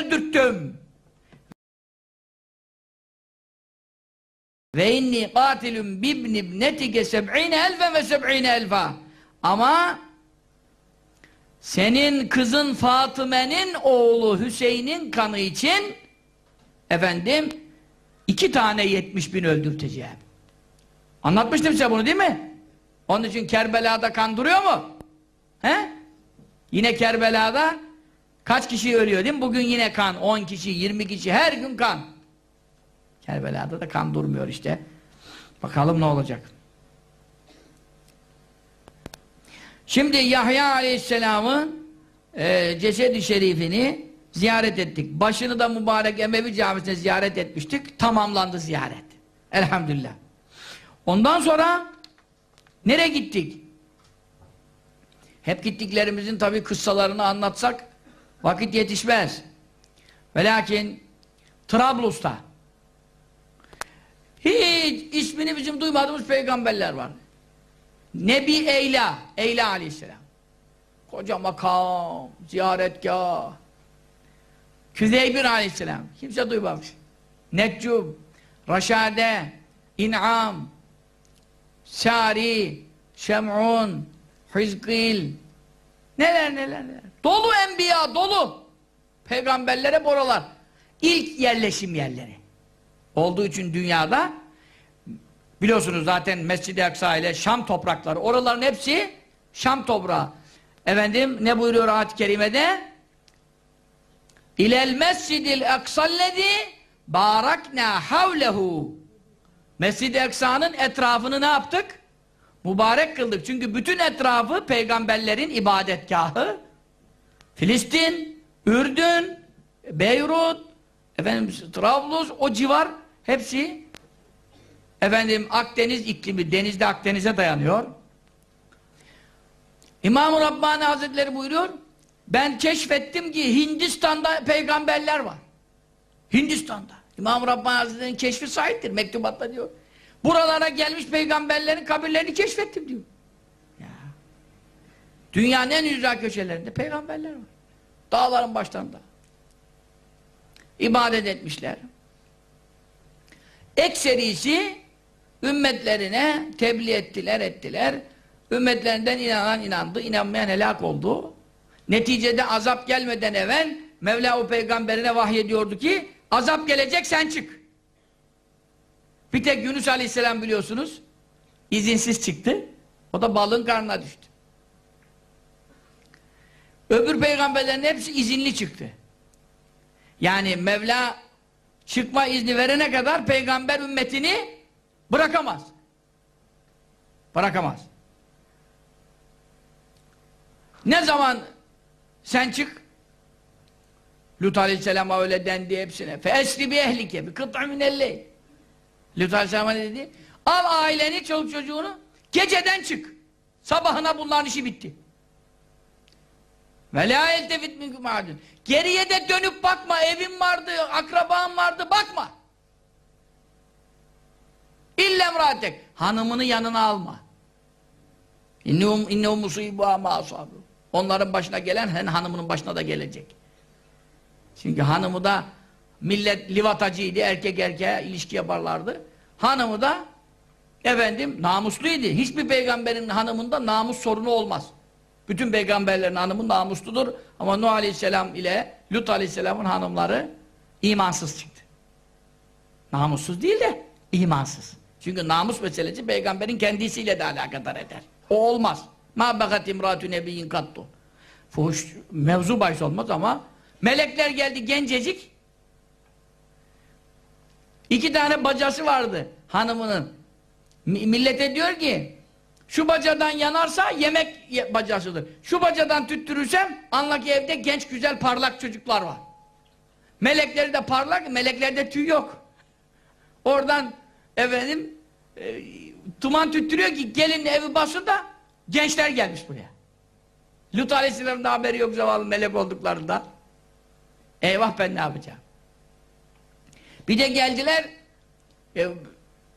öldürttüm. Ve inni katilüm bibni ibnetike seb'ine elfen ve seb'ine elfa. Ama senin kızın Fatıme'nin oğlu Hüseyin'in kanı için efendim iki tane yetmiş bin öldürteceğim. Anlatmıştım size bunu değil mi? Onun için Kerbela'da kan duruyor mu? He? Yine Kerbela'da kaç kişi ölüyor değil mi? Bugün yine kan. 10 kişi, 20 kişi, her gün kan. Kerbela'da da kan durmuyor işte. Bakalım ne olacak. Şimdi Yahya Aleyhisselam'ın e, cesedi şerifini ziyaret ettik. Başını da mübarek Emevi Camisi'ne ziyaret etmiştik. Tamamlandı ziyaret. Elhamdülillah. Ondan sonra nereye gittik? Hep gittiklerimizin tabi kıssalarını anlatsak vakit yetişmez. Ve lakin Trablus'ta hiç ismini bizim duymadığımız peygamberler var. Nebi Eyla, Eyla aleyhisselam. Koca makam, ziyaretgah. Küzeybir aleyhisselam. Kimse duymamış. Neccum, Raşade, İn'am, Sari, Şem'un, Hizkil. Neler neler neler. Dolu enbiya, dolu. Peygamberlere buralar. İlk yerleşim yerleri. Olduğu için dünyada biliyorsunuz zaten Mescid-i Aksa ile Şam toprakları. Oraların hepsi Şam toprağı. Efendim ne buyuruyor ayet-i kerimede? İlel mescidil aksallezi barakna havlehu Mescid-i Aksa'nın etrafını ne yaptık? Mübarek kıldık. Çünkü bütün etrafı peygamberlerin ibadetgahı. Filistin, Ürdün, Beyrut, efendim Trablus, o civar hepsi efendim Akdeniz iklimi, denizde Akdeniz'e dayanıyor. İmam-ı Rabbani Hazretleri buyuruyor, ben keşfettim ki Hindistan'da peygamberler var. Hindistan'da. İmam-ı Rabbani Hazretleri'nin keşfi sahiptir. Mektubatta diyor. Buralara gelmiş peygamberlerin kabirlerini keşfettim diyor. Ya. Dünyanın en ücra köşelerinde peygamberler var. Dağların başlarında. İbadet etmişler. Ekserisi ümmetlerine tebliğ ettiler, ettiler. Ümmetlerinden inanan inandı, inanmayan helak oldu. Neticede azap gelmeden evvel Mevla o peygamberine vahyediyordu ki azap gelecek sen çık. Bir tek Yunus Aleyhisselam biliyorsunuz izinsiz çıktı. O da balığın karnına düştü. Öbür peygamberlerin hepsi izinli çıktı. Yani Mevla çıkma izni verene kadar peygamber ümmetini bırakamaz. Bırakamaz. Ne zaman sen çık Lut Aleyhisselam'a öyle dendi hepsine. Fesri bi ehlike bi kıt'a minelleyl. Lut Aleyhisselam'a dedi? Al aileni, çoluk çocuğunu, geceden çık. Sabahına bunların işi bitti. Ve la eltefit minkum adun. Geriye de dönüp bakma. Evim vardı, akrabam vardı, bakma. İlla emratek. Hanımını yanına alma. İnnehum musibuha ma asabu. Onların başına gelen hen hanımının başına da gelecek. Çünkü hanımı da millet livatacıydı, erkek erkeğe ilişki yaparlardı. Hanımı da efendim namusluydu. Hiçbir peygamberin hanımında namus sorunu olmaz. Bütün peygamberlerin hanımı namusludur. Ama Nuh Aleyhisselam ile Lut Aleyhisselam'ın hanımları imansız çıktı. Namussuz değil de imansız. Çünkü namus meselesi peygamberin kendisiyle de alakadar eder. O olmaz. Ma bakat imratü nebiyyin kattu. Fuhuş mevzu bahis olmaz ama melekler geldi gencecik iki tane bacası vardı hanımının. Mi- Millete diyor ki şu bacadan yanarsa yemek ye- bacasıdır. Şu bacadan tüttürürsem anla ki evde genç güzel parlak çocuklar var. Melekleri de parlak, meleklerde tüy yok. Oradan efendim e, tuman tüttürüyor ki gelin evi basın da gençler gelmiş buraya. Lut Aleyhisselam'ın haberi yok zavallı melek olduklarında. Eyvah ben ne yapacağım? Bir de geldiler e,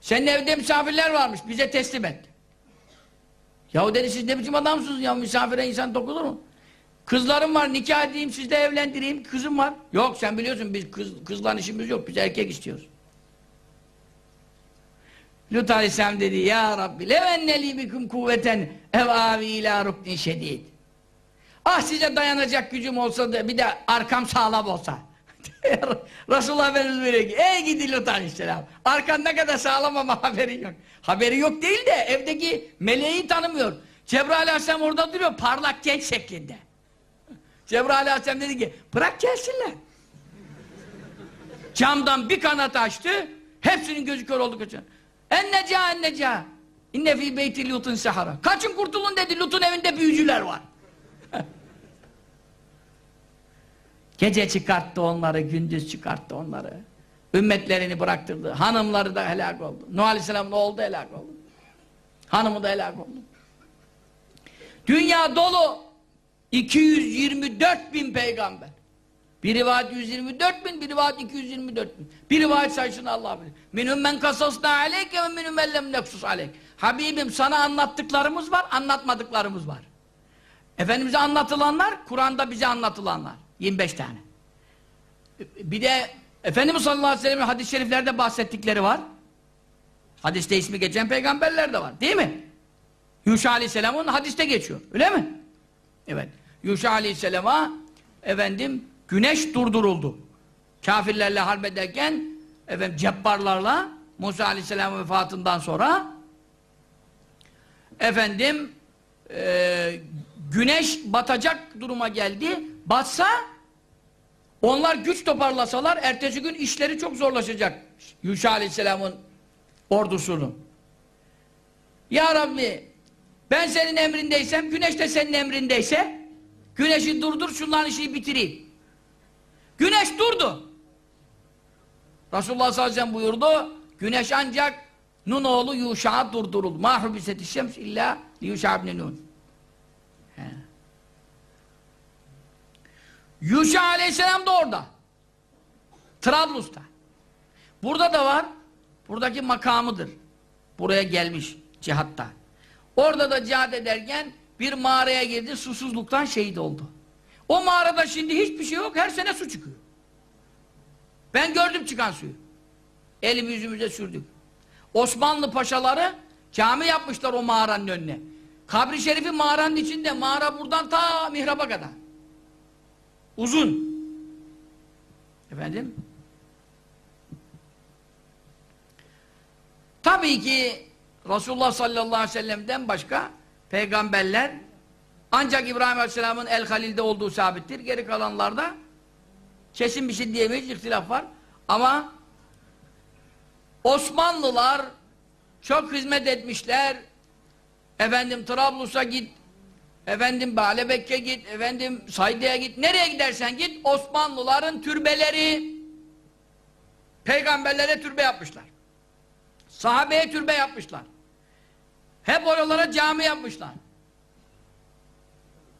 senin evde misafirler varmış bize teslim et. Yahu dedi siz ne biçim adamsınız ya misafire insan dokunur mu? Kızlarım var nikah edeyim sizle evlendireyim kızım var. Yok sen biliyorsun biz kız, kızla işimiz yok biz erkek istiyoruz. Lut Aleyhisselam dedi ya Rabbi levenneli bikum kuvveten ev avi ila ruknin şedid. Ah size dayanacak gücüm olsa da bir de arkam sağlam olsa. Resulullah Efendimiz böyle ki ey gidi Lut Aleyhisselam arkan ne kadar sağlam ama haberi yok. Haberi yok değil de evdeki meleği tanımıyor. Cebrail Aleyhisselam orada duruyor parlak genç şeklinde. Cebrail Aleyhisselam dedi ki bırak gelsinler. Camdan bir kanat açtı hepsinin gözü kör oldu kaçın. Enneca enneca inne fî beyti Lut'un sehara. Kaçın kurtulun dedi Lut'un evinde büyücüler var. Gece çıkarttı onları, gündüz çıkarttı onları. Ümmetlerini bıraktırdı. Hanımları da helak oldu. Nuh Aleyhisselam ne oldu? Helak oldu. Hanımı da helak oldu. Dünya dolu 224 bin peygamber. Bir rivayet 124 bin, bir rivayet 224 bin. Bir rivayet sayısını Allah bilir. Minhum men kasasna aleyke ve minhum ellem neksus aleyk. Habibim sana anlattıklarımız var, anlatmadıklarımız var. Efendimiz'e anlatılanlar, Kur'an'da bize anlatılanlar. 25 tane. Bir de Efendimiz sallallahu aleyhi ve sellem'in hadis-i şeriflerde bahsettikleri var. Hadiste ismi geçen peygamberler de var. Değil mi? Yuşa aleyhisselamın hadiste geçiyor. Öyle mi? Evet. Yuşa aleyhisselama efendim güneş durduruldu. Kafirlerle harbederken efendim cebbarlarla Musa aleyhisselamın vefatından sonra efendim e, güneş batacak duruma geldi. Batsa onlar güç toparlasalar ertesi gün işleri çok zorlaşacak. Yuşa aleyhisselamın ordusunun. Ya Rabbi ben senin emrindeysem, güneş de senin emrindeyse güneşi durdur şunların işini bitireyim. Güneş durdu. Resulullah sallallahu aleyhi ve sellem buyurdu güneş ancak Nun oğlu Yuşa'ya durduruldu. Ma hubiseti şems illa Yuşa ibn Nun. Yuşa aleyhisselam da orada. Trablus'ta. Burada da var. Buradaki makamıdır. Buraya gelmiş cihatta. Orada da cihad ederken bir mağaraya girdi, susuzluktan şehit oldu. O mağarada şimdi hiçbir şey yok, her sene su çıkıyor. Ben gördüm çıkan suyu. Elimi yüzümüze sürdük. Osmanlı paşaları cami yapmışlar o mağaranın önüne. Kabri şerifi mağaranın içinde, mağara buradan ta mihraba kadar. Uzun. Efendim? Tabii ki Resulullah sallallahu aleyhi ve sellem'den başka peygamberler ancak İbrahim aleyhisselamın El Halil'de olduğu sabittir. Geri kalanlarda kesin bir şey diyemeyiz, ihtilaf var. Ama Osmanlılar çok hizmet etmişler. Efendim Trablus'a git, efendim Balebekk'e git, efendim Sayde'ye git, nereye gidersen git Osmanlıların türbeleri peygamberlere türbe yapmışlar. Sahabeye türbe yapmışlar. Hep oralara cami yapmışlar.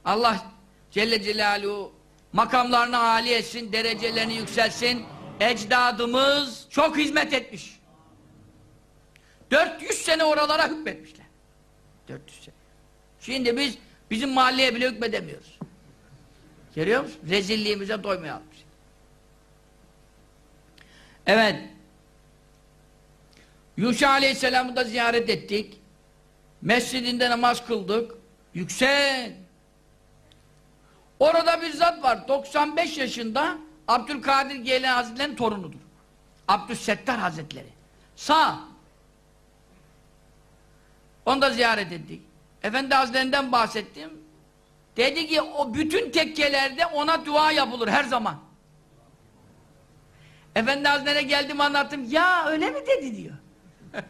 Allah Celle Celaluhu makamlarını âli etsin, derecelerini yükselsin. Ecdadımız çok hizmet etmiş. 400 sene oralara hükmetmişler. 400 sene. Şimdi biz bizim mahalleye bile hükmedemiyoruz. Görüyor musun? Rezilliğimize doymayalım. Evet. Yuşa Aleyhisselam'ı da ziyaret ettik. Mescidinde namaz kıldık. Yüksek. Orada bir zat var. 95 yaşında Abdülkadir Geylani Hazretleri'nin torunudur. Abdüssettar Hazretleri. Sağ. Onu da ziyaret ettik. Efendi Hazretlerinden bahsettim. Dedi ki o bütün tekkelerde ona dua yapılır her zaman. Efendi Hazretleri'ne geldim anlattım. Ya öyle mi dedi diyor.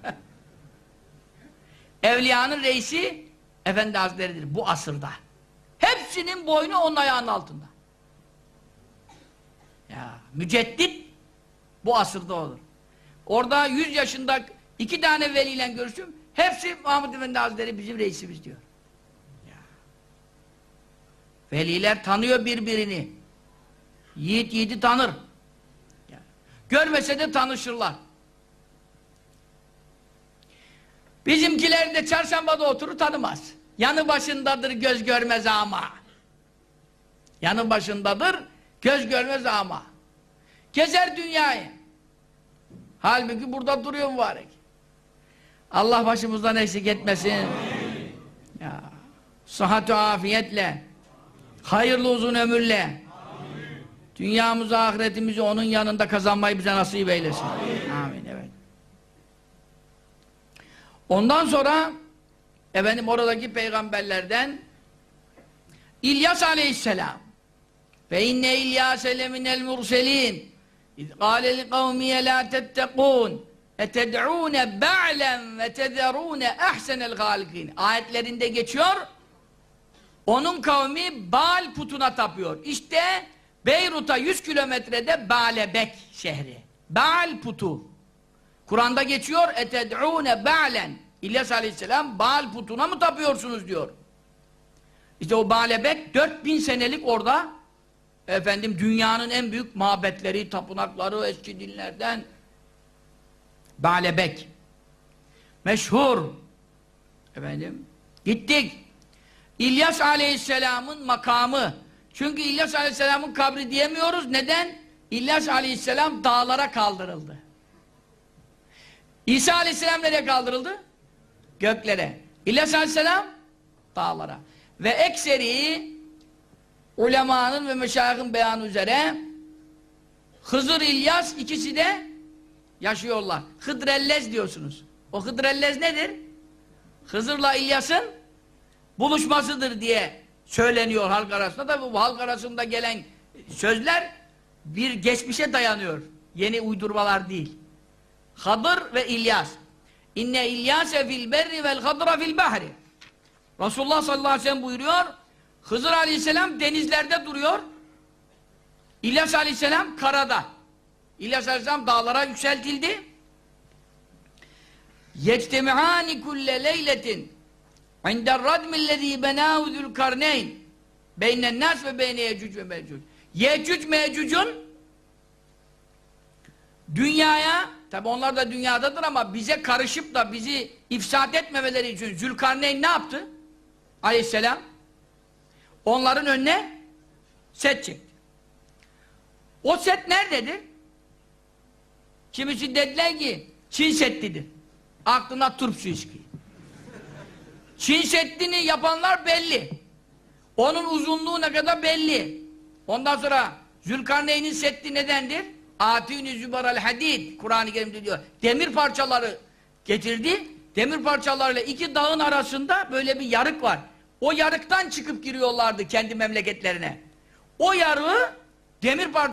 Evliyanın reisi Efendi Hazretleri'dir bu asırda. Hepsinin boynu onun ayağının altında. Ya müceddit bu asırda olur. Orada 100 yaşında iki tane veliyle görüştüm. Hepsi Mahmud Efendi Hazretleri bizim reisimiz diyor. Ya. Veliler tanıyor birbirini. Yiğit yiğidi tanır. Ya. Görmese de tanışırlar. Bizimkiler de çarşambada oturur tanımaz. Yanı başındadır göz görmez ama. Yanı başındadır, göz görmez ama. Gezer dünyayı. Halbuki burada duruyor mübarek. Allah başımızdan eksik etmesin. Ya. Sıhhat afiyetle, hayırlı uzun ömürle, dünyamızı, ahiretimizi onun yanında kazanmayı bize nasip eylesin. Amin. evet. Ondan sonra efendim oradaki peygamberlerden İlyas aleyhisselam ve inne İlyase leminel murselin İz kâle li kavmiye la tettekûn eted'ûne ba'len ve tezerûne ahsenel gâlikîn ayetlerinde geçiyor onun kavmi Baal putuna tapıyor. İşte Beyrut'a 100 kilometrede Baalebek şehri. Baal putu. Kur'an'da geçiyor eted'ûne ba'len İlyas aleyhisselam Baal putuna mı tapıyorsunuz diyor. İşte o Baalebek 4000 senelik orada efendim dünyanın en büyük mabetleri, tapınakları eski dinlerden Baalebek. Meşhur. Efendim gittik. İlyas Aleyhisselam'ın makamı. Çünkü İlyas Aleyhisselam'ın kabri diyemiyoruz. Neden? İlyas Aleyhisselam dağlara kaldırıldı. İsa Aleyhisselam nereye kaldırıldı? Göklere. İlyas Aleyhisselam dağlara. Ve ekseri ulemanın ve meşayihin beyanı üzere Hızır İlyas ikisi de yaşıyorlar. Hıdrellez diyorsunuz. O Hıdrellez nedir? Hızır'la İlyas'ın buluşmasıdır diye söyleniyor halk arasında. Tabi bu halk arasında gelen sözler bir geçmişe dayanıyor. Yeni uydurmalar değil. Hadır ve İlyas. İnne İlyase fil berri vel hadra fil bahri. Resulullah sallallahu aleyhi ve sellem buyuruyor. Hızır aleyhisselam denizlerde duruyor. İlyas aleyhisselam karada. İlyas aleyhisselam dağlara yükseltildi. Yectemi'ani kulle leyletin indel radmillezî benâhu zülkarneyn beynen nas ve beyne yecüc ve mecüc. Yecüc mecücün dünyaya tabi onlar da dünyadadır ama bize karışıp da bizi ifsad etmemeleri için Zülkarneyn ne yaptı? Aleyhisselam onların önüne set çekti. O set nerededir? Kimisi dediler ki Çin Seddi'dir. Aklına turp su içki. Çin Seddi'ni yapanlar belli. Onun uzunluğu ne kadar belli. Ondan sonra Zülkarneyn'in Seddi nedendir? Atînü zübaral hadid. Kur'an-ı Kerim'de diyor. Demir parçaları getirdi. Demir parçalarıyla iki dağın arasında böyle bir yarık var. O yarıktan çıkıp giriyorlardı kendi memleketlerine. O yarığı demir parçaları